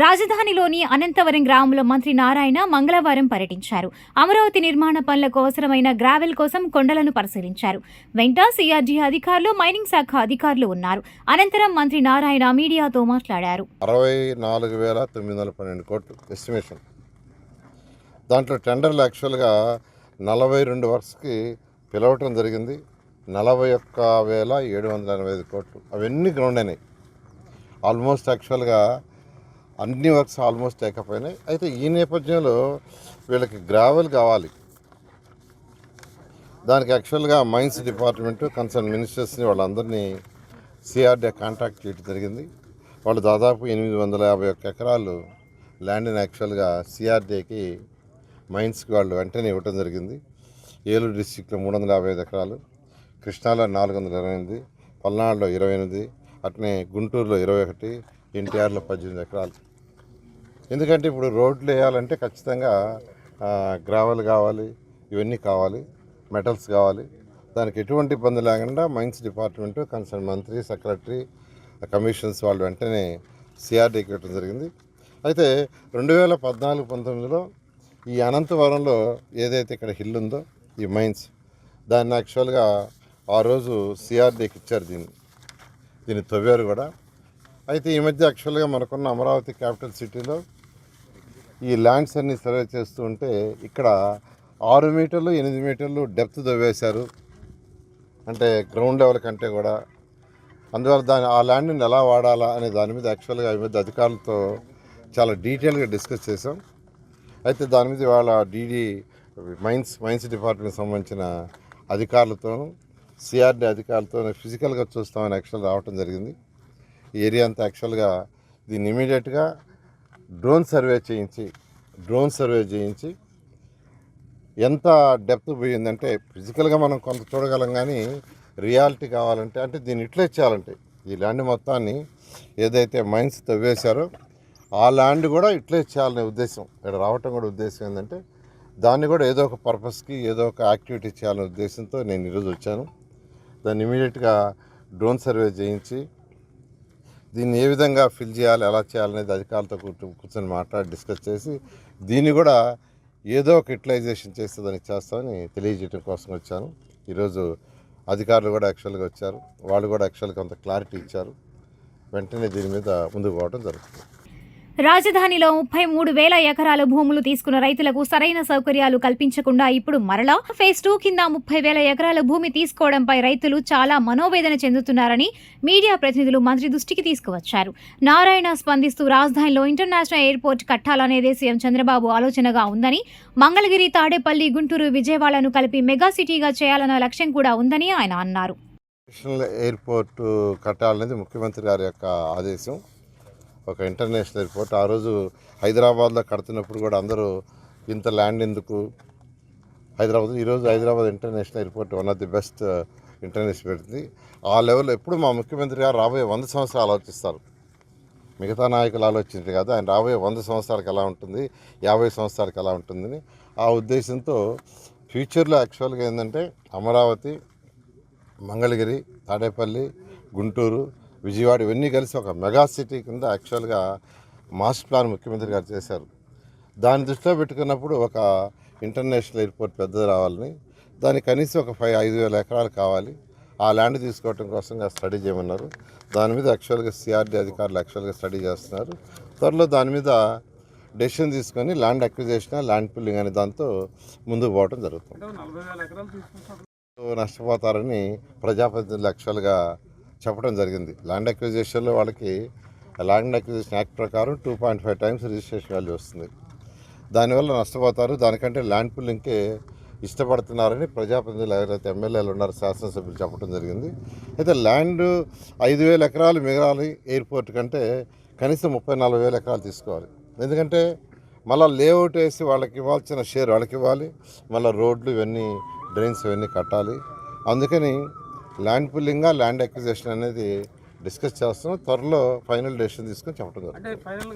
రాజధానిలోని అనంతవరం గ్రామంలో మంత్రి నారాయణ మంగళవారం పర్యటించారు. అమరావతి నిర్మాణ పనులకు అవసరమైన గ్రావెల్ కోసం కొండలను పరిశీలించారు. వెంట సిఆర్డీ అధికారులు మైనింగ్ శాఖ అధికారులు ఉన్నారు. అనంతరం మంత్రి నారాయణ మీడియాతో మాట్లాడారు. అరవై నాలుగు వేల తొమ్మిది వందల పన్నెండు కోట్లు ఎస్టిమేషన్. దాంట్లో టెండర్లు యాక్చువల్గా నలభై రెండు వర్క్స్కి పిలవటం జరిగింది. నలభై ఒక్క వేల ఏడు వందల ఎనభై ఐదు కోట్లు. అవన్నీ గ్రౌండ్ అయినాయి. ఆల్మోస్ట్ యాక్చువల్గా అన్ని వర్క్స్ ఆల్మోస్ట్ లేకపోయినాయి. అయితే ఈ నేపథ్యంలో వీళ్ళకి గ్రావెల్ కావాలి. దానికి యాక్చువల్గా మైన్స్ డిపార్ట్మెంట్ కన్సర్న్ మినిస్టర్స్ని వాళ్ళందరినీ సిఆర్డీ కాంటాక్ట్ చేయడం జరిగింది. వాళ్ళు దాదాపు ఎనిమిది వందల యాభై ఒక్క ఎకరాలు ల్యాండ్ని యాక్చువల్గా సిఆర్డీకి మైన్స్కి వాళ్ళు వెంటనే ఇవ్వటం జరిగింది. ఏలూరు డిస్టిక్లో మూడు వందల యాభై ఐదు ఎకరాలు కృష్ణాలో నాలుగు వందల ఇరవై ఎనిమిది పల్నాడులో ఇరవై ఎనిమిది అట్నే గుంటూరులో ఇరవై ఒకటి ఎన్టీఆర్లో పద్దెనిమిది ఎకరాలు. ఎందుకంటే ఇప్పుడు రోడ్లు వేయాలంటే ఖచ్చితంగా గ్రావెల్ కావాలి ఇవన్నీ కావాలి మెటల్స్ కావాలి. దానికి ఎటువంటి ఇబ్బంది లేకుండా మైన్స్ డిపార్ట్మెంట్ కన్సర్న్ మంత్రి సెక్రటరీ కమిషన్స్ వాళ్ళు వెంటనే సిఆర్డీకి ఇవ్వడం జరిగింది. అయితే రెండు వేల పద్నాలుగు పంతొమ్మిదిలో ఈ అనంతవరంలో ఏదైతే ఇక్కడ హిల్ ఉందో ఈ మైన్స్ దాన్ని యాక్చువల్గా ఆ రోజు సిఆర్డీకి ఇచ్చారు దీన్ని. దీన్ని తవ్వారు కూడా. అయితే ఈ మధ్య యాక్చువల్గా మనకున్న అమరావతి క్యాపిటల్ సిటీలో ఈ ల్యాండ్స్ అన్ని సర్వే చేస్తూ ఉంటే ఇక్కడ ఆరు మీటర్లు ఎనిమిది మీటర్లు డెప్త్ దవ్వేశారు అంటే గ్రౌండ్ లెవెల్ కంటే కూడా. అందువల్ల దాని ఆ ల్యాండ్ని ఎలా వాడాలా అనే దాని మీద యాక్చువల్గా ఈ మధ్య అధికారులతో చాలా డీటెయిల్గా డిస్కస్ చేసాం అయితే దాని మీద వాళ్ళ డీడీ మైన్స్ మైన్స్ డిపార్ట్మెంట్కి సంబంధించిన అధికారులతోనూ సిఆర్డీ అధికారులతో ఫిజికల్గా చూస్తామని యాక్చువల్ రావటం జరిగింది. ఏరియా అంతా యాక్చువల్గా దీన్ని ఇమీడియట్గా డ్రోన్ సర్వే చేయించి డ్రోన్ సర్వే చేయించి ఎంత డెప్త్ పోయిందంటే ఫిజికల్గా మనం కొంత చూడగలం కానీ రియాలిటీ కావాలంటే అంటే దీన్ని ఇట్లే చేయాలంటే ఈ ల్యాండ్ మొత్తాన్ని ఏదైతే మైన్స్ తవ్వేశారో ఆ ల్యాండ్ కూడా ఇట్లే చేయాలనే ఉద్దేశం. ఇక్కడ రావటం కూడా ఉద్దేశం ఏంటంటే దాన్ని కూడా ఏదో ఒక పర్పస్కి ఏదో ఒక యాక్టివిటీ చేయాలనే ఉద్దేశంతో నేను ఈరోజు వచ్చాను. దాన్ని ఇమీడియట్గా డ్రోన్ సర్వే చేయించి దీన్ని ఏ విధంగా ఫిల్ చేయాలి ఎలా చేయాలనేది అధికారులతో కూర్చు కూర్చొని మాట్లాడి డిస్కస్ చేసి దీన్ని కూడా ఏదో ఒక యూటిలైజేషన్ చేస్తే దానికి చేస్తామని తెలియజేయడం కోసం వచ్చాను. ఈరోజు అధికారులు కూడా యాక్చువల్గా వచ్చారు. వాళ్ళు కూడా యాక్చువల్గా కొంత క్లారిటీ ఇచ్చారు. వెంటనే దీని మీద ముందుకు పోవడం జరుగుతుంది. రాజధానిలో ముప్పై మూడు వేల ఎకరాల భూములు తీసుకున్న రైతులకు సరైన సౌకర్యాలు కల్పించకుండా ఇప్పుడు మరలా ఫేజ్ టూ కింద ముప్పై వేల ఎకరాల భూమి తీసుకోవడంపై రైతులు చాలా మనోవేదన చెందుతున్నారని మీడియా ప్రతినిధులు మంత్రి దృష్టికి తీసుకువచ్చారు. నారాయణ స్పందిస్తూ రాజధానిలో ఇంటర్నేషనల్ ఎయిర్పోర్ట్ కట్టాలనేదే సీఎం చంద్రబాబు ఆలోచనగా ఉందని మంగళగిరి తాడేపల్లి గుంటూరు విజయవాడను కలిపి మెగా సిటీగా చేయాలన్న లక్ష్యం కూడా ఉందని ఆయన అన్నారు. ఎయిర్పోర్ట్ కట్టాలనేది ముఖ్యమంత్రి గారి యొక్క ఆదేశం. ఒక ఇంటర్నేషనల్ ఎయిర్పోర్ట్. ఆ రోజు హైదరాబాద్లో కడుతున్నప్పుడు కూడా అందరూ ఇంత ల్యాండ్ ఎందుకు? హైదరాబాద్ ఈరోజు Hyderabad international airport one of the best international పెడుతుంది ఆ లెవెల్ ఎప్పుడు మా ముఖ్యమంత్రి గారు రాబోయే వంద సంవత్సరాలు ఆలోచిస్తారు. మిగతా నాయకులు ఆలోచించారు కదా ఆయన రాబోయే వంద సంవత్సరాలకు ఎలా ఉంటుంది యాభై సంవత్సరాలకు ఎలా ఉంటుందని. ఆ ఉద్దేశంతో ఫ్యూచర్లో యాక్చువల్గా ఏంటంటే అమరావతి మంగళగిరి తాడేపల్లి గుంటూరు విజయవాడ ఇవన్నీ కలిసి ఒక మెగా సిటీ కింద యాక్చువల్గా మాస్టర్ ప్లాన్ ముఖ్యమంత్రి గారు చేశారు. దాన్ని దృష్టిలో పెట్టుకున్నప్పుడు ఒక ఇంటర్నేషనల్ ఎయిర్పోర్ట్ పెద్దది రావాలని దానికి కనీసం ఒక ఫైవ్ ఐదు వేల ఎకరాలు కావాలి. ఆ ల్యాండ్ తీసుకోవటం కోసం స్టడీ చేయమన్నారు. దాని మీద యాక్చువల్గా సిఆర్డీ అధికారులు యాక్చువల్గా స్టడీ చేస్తున్నారు. త్వరలో దాని మీద డెసిషన్ తీసుకొని ల్యాండ్ అక్విజేషన్ ల్యాండ్ పుల్లింగ్ అనే దాంతో ముందుకు పోవడం జరుగుతుంది. నష్టపోతారని ప్రజాప్రతినిధులు యాక్చువల్గా చెప్పడం జరిగింది. ల్యాండ్ అక్విజిషన్లో వాళ్ళకి ల్యాండ్ అక్విజిషన్ యాక్ట్ ప్రకారం two point five times registration value వస్తుంది. దానివల్ల నష్టపోతారు. దానికంటే ల్యాండ్ పుల్లింగ్కే ఇష్టపడుతున్నారని ప్రజాప్రతినిధులు ఎవరైతే ఎమ్మెల్యేలు ఉన్నారో శాసనసభ్యులు చెప్పడం జరిగింది. అయితే ల్యాండ్ ఐదు వేల ఎకరాలు మిగలాలి ఎయిర్పోర్ట్ కంటే కనీసం ముప్పై నలభై వేల ఎకరాలు తీసుకోవాలి. ఎందుకంటే మళ్ళీ లేఅవుట్ వేసి వాళ్ళకి ఇవ్వాల్సిన షేర్ వాళ్ళకి ఇవ్వాలి. మళ్ళీ రోడ్లు ఇవన్నీ డ్రైన్స్ ఇవన్నీ కట్టాలి. అందుకని ల్యాండ్ పుల్లింగా ల్యాండ్ అక్విజిషన్ అనేది డిస్కస్ చేస్తున్నాం. త్వరలో ఫైనల్ డెసిషన్ తీసుకొని చెప్పడం జరుగుతుంది.